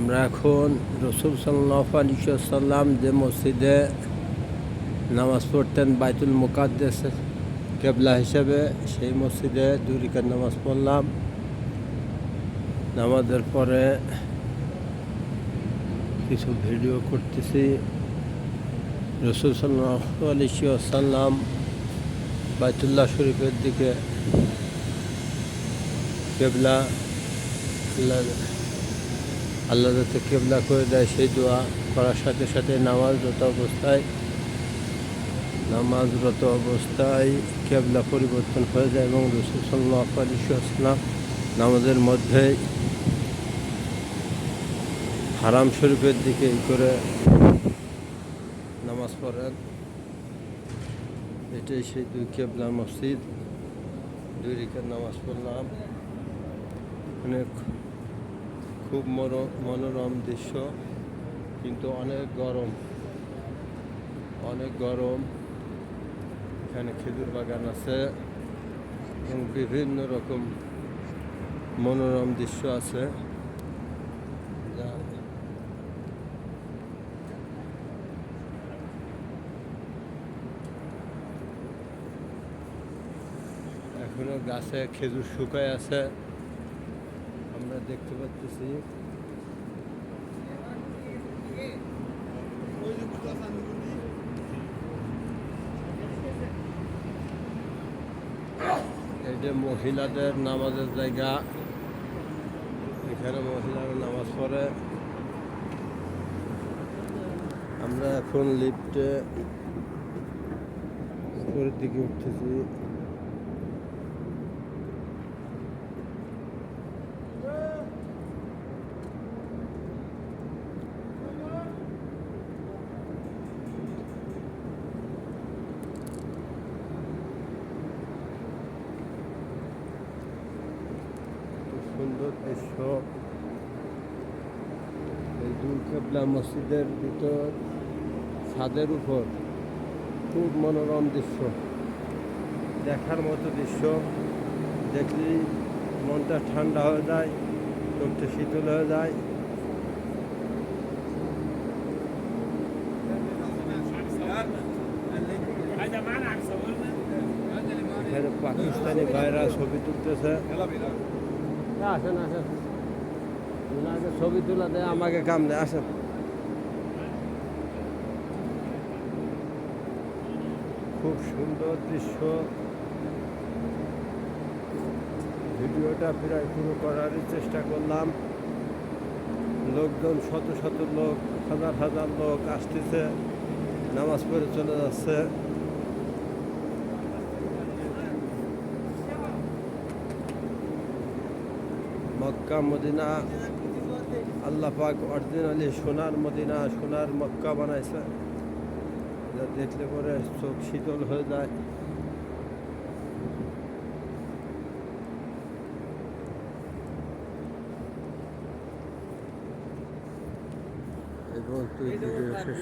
আমরা এখন রসুল সাল্লাহ আলী সাল্লাম যে মসজিদে নামাজ পড়তেন বাইতুল মুকাদ্দেস কেবলা হিসেবে, সেই মসজিদে দুরিকার নামাজ পড়লাম। নামাজের পরে কিছু ভিডিও করতেছি। রসুল সাল্লাহ আলী সাল্লাম বাইতুল্লাহ শরীফের দিকে কেবলা আল্লাহ আল্লাহ যাতে কেবলা করে দেয় সেই দোয়া করার সাথে সাথে নামাজরত অবস্থায় নামাজরত অবস্থায় কেবলা পরিবর্তন হয়ে যায় এবং রসুল নামাজের মধ্যে হারাম শরীফের দিকে করে নামাজ পড়েন। এটাই সেই দুই কেবলা মসজিদ। দুই রিকের নামাজ পড়লাম। অনেক খুব মনো- মনোরম দৃশ্য, কিন্তু অনেক গরম। অনেক গরম। এখানে খেজুর বাগান আছে এবং বিভিন্ন রকম মনোরম দৃশ্য আছে। যা এখনও গাছে খেজুর শুকায় আছে। আমরা দেখতে পাচ্ছি যে মহিলাদের নামাজের জায়গা। এখানে মহিলারা নামাজ পড়ে। আমরা এখন লিফটে উপরের দিকে উঠতেছি খুব সুন্দর এই কেবলা মসজিদের ভিতর, ছাদের উপর, খুব মনোরম দৃশ্য। দেখার মতো দৃশ্য। দেখলেই মনটা ঠান্ডা হয়ে যায়, চোখটা শীতল হয়ে যায়। পাকিস্তানি ভাইরা ছবি তুলতেছে। আসেন আসেন। ছবি তোলা দেয়, আমাকে কাম দেয় আসেন। খুব সুন্দর দৃশ্য। ভিডিওটা প্রায় পুরো করারই চেষ্টা করলাম। লোকজন, শত শত লোক, হাজার হাজার লোক আসতেছে, নামাজ পড়ে চলে যাচ্ছে। মক্কা, মদিনা, আল্লাহ পাক অরিজিনালি সোনার মদিনা, সোনার মক্কা বানাইছে যা দেখলে পরে চোখ শীতল হয়ে যায় এবং তুই শেষ।